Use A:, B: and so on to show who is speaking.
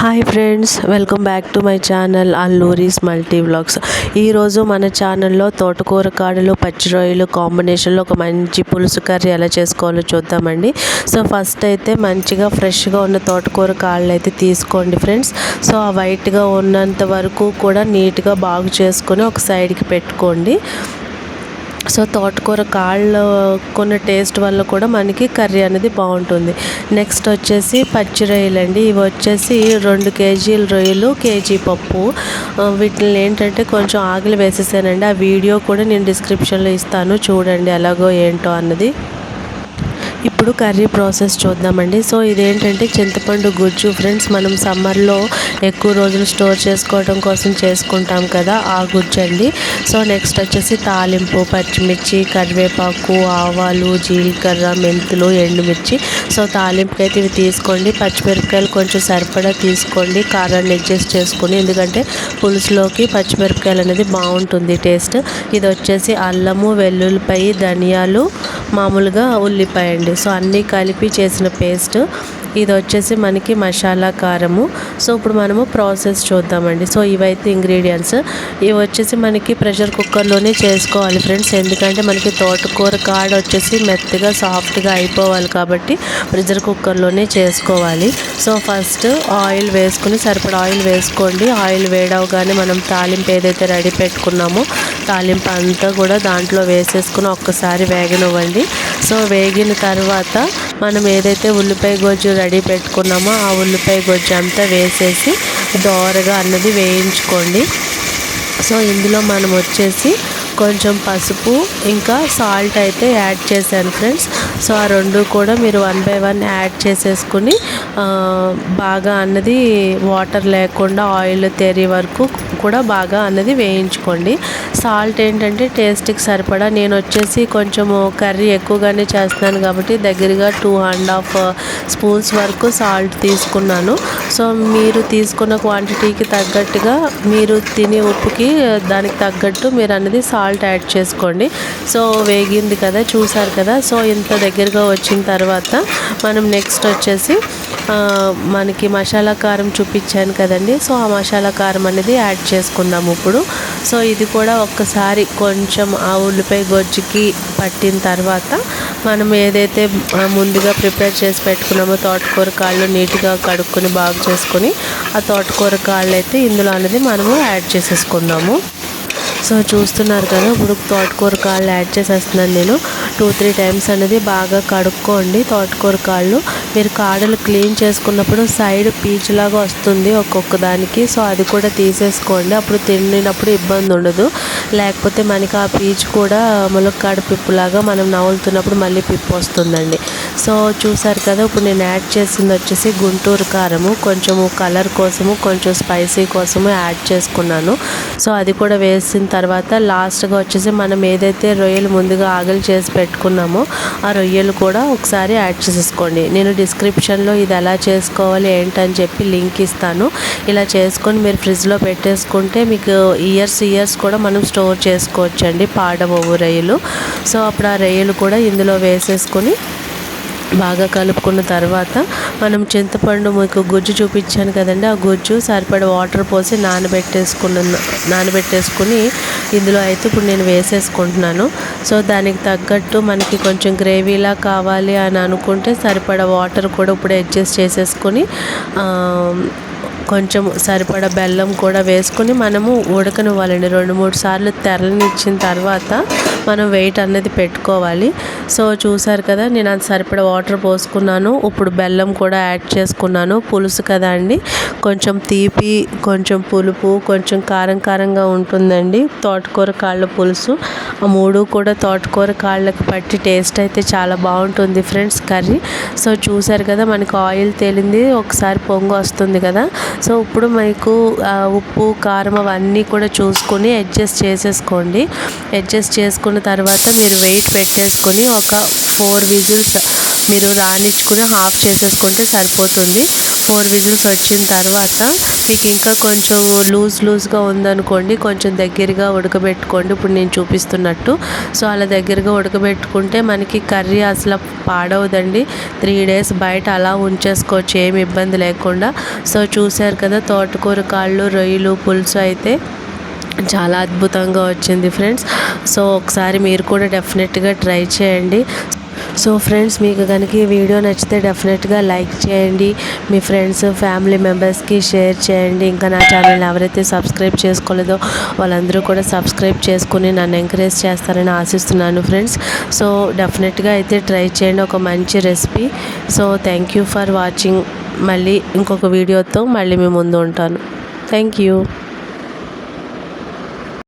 A: Hi friends welcome back to my channel Alluri's multi vlogs ఈరోజు మన ఛానల్లో తోటకూర కాడలు పచ్చి రొయ్యలు కాంబినేషన్లో ఒక మంచి పులుసు కర్రీ ఎలా చేసుకోవాలో చూద్దామండి. సో ఫస్ట్ అయితే మంచిగా ఫ్రెష్గా ఉన్న తోటకూర కాళ్ళు అయితే తీసుకోండి ఫ్రెండ్స్ సో ఆ వైట్గా ఉన్నంత వరకు కూడా నీట్గా బాగు చేసుకొని ఒక సైడ్కి పెట్టుకోండి. సో తోటకూర కాళ్ళు కొన్న టేస్ట్ వల్ల కూడా మనకి కర్రీ అనేది బాగుంటుంది. నెక్స్ట్ వచ్చేసి పచ్చి రొయ్యలు అండి. ఇవి వచ్చేసి రెండు కేజీల రొయ్యలు కేజీ పప్పు. వీటిని ఏంటంటే కొంచెం ఆగిలి వేసేసానండి. ఆ వీడియో కూడా నేను డిస్క్రిప్షన్లో ఇస్తాను. చూడండి ఎలాగో ఏంటో అన్నది. ఇప్పుడు కర్రీ ప్రాసెస్ చూద్దామండి. సో ఇదేంటంటే చింతపండు గుజ్జు. ఫ్రెండ్స్ మనం సమ్మర్లో ఎక్కువ రోజులు స్టోర్ చేసుకోవడం కోసం చేసుకుంటాం కదా ఆ గుజ్జు అండి. సో నెక్స్ట్ వచ్చేసి తాలింపు పచ్చిమిర్చి కరివేపాకు ఆవాలు జీలకర్ర మెంతులు ఎండుమిర్చి. సో తాలింపుకి అయితే ఇవి తీసుకోండి. పచ్చిమిరపకాయలు కొంచెం సరిపడా తీసుకోండి. కారాన్ని అడ్జస్ట్ చేసుకుని ఎందుకంటే పులుసులోకి పచ్చిమిరపకాయలు అనేది బాగుంటుంది టేస్ట్. ఇది వచ్చేసి అల్లము వెల్లుల్లిపాయ ధనియాలు మామూలుగా ఉల్లిపాయ అండి. సో అన్నీ కలిపి చేసిన పేస్ట్. ఇది వచ్చేసి మనకి మసాలా కారము. సో ఇప్పుడు మనము ప్రాసెస్ చూద్దామండి. సో ఇవైతే ఇంగ్రీడియంట్స్. ఇవి వచ్చేసి మనకి ప్రెషర్ కుక్కర్లోనే చేసుకోవాలి ఫ్రెండ్స్. ఎందుకంటే మనకి తోటకూర కాడ వచ్చేసి మెత్తగా సాఫ్ట్గా అయిపోవాలి కాబట్టి ప్రెషర్ కుక్కర్లోనే చేసుకోవాలి. సో ఫస్ట్ ఆయిల్ వేసుకుని సరిపడా ఆయిల్ వేసుకోండి. ఆయిల్ వేడవగానే మనం తాలింపు ఏదైతే రెడీ పెట్టుకున్నామో తాలింపు అంతా కూడా దాంట్లో వేసేసుకుని ఒక్కసారి వేగనివ్వండి. సో వేగిన తర్వాత మనం ఏదైతే ఉల్లిపాయ గొజ్జు రెడీ పెట్టుకున్నామో ఆ ఉల్లిపాయ గొజ్జు అంతా వేసేసి దోరగా అన్నది వేయించుకోండి. సో ఇందులో మనం వచ్చేసి కొంచెం పసుపు ఇంకా సాల్ట్ అయితే యాడ్ చేశాను ఫ్రెండ్స్ సో ఆ రెండు కూడా మీరు వన్ బై వన్ యాడ్ చేసేసుకుని బాగా అన్నది వాటర్ లేకుండా ఆయిల్ తెరి వరకు కూడా బాగా అన్నది వేయించుకోండి. సాల్ట్ ఏంటంటే టేస్ట్కి సరిపడా. నేను వచ్చేసి కొంచెము కర్రీ ఎక్కువగానే చేస్తున్నాను కాబట్టి దగ్గరగా టూ అండ్ హాఫ్ స్పూన్స్ వరకు సాల్ట్ తీసుకున్నాను. సో మీరు తీసుకున్న క్వాంటిటీకి తగ్గట్టుగా మీరు తినే ఉప్పుకి దానికి తగ్గట్టు మీరు అన్నది సాల్ట్ యాడ్ చేసుకోండి. సో వేగింది కదా చూసారు కదా. సో ఇంత దగ్గరగా వచ్చిన తర్వాత మనం నెక్స్ట్ వచ్చేసి మనకి మసాలా కారం చూపించాను కదండి. సో ఆ మసాలా కారం అనేది యాడ్ చేసుకుందాం ఇప్పుడు. సో ఇది కూడా ఒక్కసారి కొంచెం ఆ ఉల్లిపాయ గొజ్జుకి పట్టిన తర్వాత మనం ఏదైతే ముందుగా ప్రిపేర్ చేసి పెట్టుకున్నామో తోటకూర కాళ్ళు నీట్గా కడుక్కొని బాగు చేసుకొని ఆ తోటకూర కాళ్ళు అయితే ఇందులో అనేది మనము యాడ్ చేసేసుకుందాము. సో చూస్తున్నారు కదా ఇప్పుడు తోటకూర కాళ్ళు యాడ్ చేసేస్తున్నాను నేను. టూ త్రీ టైమ్స్ అనేది బాగా కడుక్కోండి తోటకూర కాళ్ళు. మీరు కాడలు క్లీన్ చేసుకున్నప్పుడు సైడ్ పీచులాగా వస్తుంది ఒక్కొక్క దానికి. సో అది కూడా తీసేసుకోండి. అప్పుడు తిండినప్పుడు ఇబ్బంది ఉండదు. లేకపోతే మనకి ఆ పీచు కూడా ములక్కాడ పిప్పులాగా మనం నవ్వులుతున్నప్పుడు మళ్ళీ పిప్పు వస్తుందండి. సో చూసారు కదా ఇప్పుడు నేను యాడ్ చేసింది వచ్చేసి గుంటూరు కారము. కొంచెము కలర్ కోసము కొంచెం స్పైసీ కోసము యాడ్ చేసుకున్నాను. సో అది కూడా వేసిన తర్వాత లాస్ట్గా వచ్చేసి మనం ఏదైతే రొయ్యలు ముందుగా ఆగలు చేసి పెట్టుకున్నామో. ఆ రొయ్యలు కూడా ఒకసారి యాడ్ చేసేసుకోండి. నేను డిస్క్రిప్షన్లో ఇది ఎలా చేసుకోవాలి ఏంటని చెప్పి లింక్ ఇస్తాను. ఇలా చేసుకొని మీరు ఫ్రిడ్జ్లో పెట్టేసుకుంటే మీకు ఇయర్స్ ఇయర్స్ కూడా మనం స్టోర్ చేసుకోవచ్చండి పాడబోవు రొయ్యలు. సో అప్పుడు ఆ రొయ్యలు కూడా ఇందులో వేసేసుకొని బాగా కలుపుకున్న తర్వాత మనం చింతపండు మీకు గుజ్జు చూపించాను కదండి ఆ గుజ్జు సరిపడ వాటర్ పోసి నానబెట్టేసుకున్న నానబెట్టేసుకుని ఇందులో అయితే ఇప్పుడు నేను వేసేసుకుంటున్నాను. సో దానికి తగ్గట్టు మనకి కొంచెం గ్రేవీలా కావాలి అని అనుకుంటే సరిపడ వాటర్ కూడా ఇప్పుడు అడ్జస్ట్ చేసేసుకొని కొంచెం సరిపడ బెల్లం కూడా వేసుకొని మనము ఉడకనివ్వాలండి. రెండు మూడు సార్లు తెరలనిచ్చిన తర్వాత మనం వెయిట్ అనేది పెట్టుకోవాలి. సో చూసారు కదా నేను అది సరిపడ వాటర్ పోసుకున్నాను. ఇప్పుడు బెల్లం కూడా యాడ్ చేసుకున్నాను. పులుసు కదా అండి. కొంచెం తీపి కొంచెం పులుపు కొంచెం కారం కారంగా ఉంటుందండి. తోటకూర కాళ్ళ పులుసు. ఆ మూడు కూడా తోటకూర కాళ్ళకి పట్టి టేస్ట్ అయితే చాలా బాగుంటుంది ఫ్రెండ్స్ కర్రీ. సో చూసారు కదా మనకు ఆయిల్ తేలింది. ఒకసారి పొంగు వస్తుంది కదా. సో ఇప్పుడు మీకు ఉప్పు కారం అవన్నీ కూడా చూసుకొని అడ్జస్ట్ చేసేసుకోండి. అడ్జస్ట్ చేసుకున్న తర్వాత మీరు వెయిట్ పెట్టేసుకొని ఒక ఫోర్ విజిల్స్ మీరు రానిచ్చుకుని హాఫ్ చేసేసుకుంటే సరిపోతుంది. ఫోర్ విజిల్స్ వచ్చిన తర్వాత మీకు ఇంకా కొంచెం లూజ్ లూజ్గా ఉందనుకోండి కొంచెం దగ్గరగా ఉడకబెట్టుకోండి. ఇప్పుడు నేను చూపిస్తున్నట్టు. సో అలా దగ్గరగా ఉడకబెట్టుకుంటే మనకి కర్రీ అసలు పాడవదండి. త్రీ డేస్ బయట అలా ఉంచేసుకోవచ్చు ఏమి ఇబ్బంది లేకుండా. సో చూశారు కదా తోటకూర కాళ్ళు రొయ్యలు పులుసు అయితే చాలా అద్భుతంగా వచ్చింది ఫ్రెండ్స్. సో ఒకసారి మీరు కూడా డెఫినెట్గా ట్రై చేయండి. సో ఫ్రెండ్స్ మీకు కనుక ఈ వీడియో నచ్చితే డెఫినెట్గా లైక్ చేయండి. మీ ఫ్రెండ్స్ ఫ్యామిలీ మెంబర్స్కి షేర్ చేయండి. ఇంకా నా ఛానల్ ఎవరైతే సబ్స్క్రైబ్ చేసుకోలేదో వాళ్ళందరూ కూడా సబ్స్క్రైబ్ చేసుకుని నన్ను ఎంకరేజ్ చేస్తారని ఆశిస్తున్నాను ఫ్రెండ్స్. సో డెఫినెట్గా అయితే ట్రై చేయండి. ఒక మంచి recipe. So thank you for watching. మళ్ళీ ఇంకొక వీడియోతో మళ్ళీ మీ ముందు ఉంటాను. Thank you.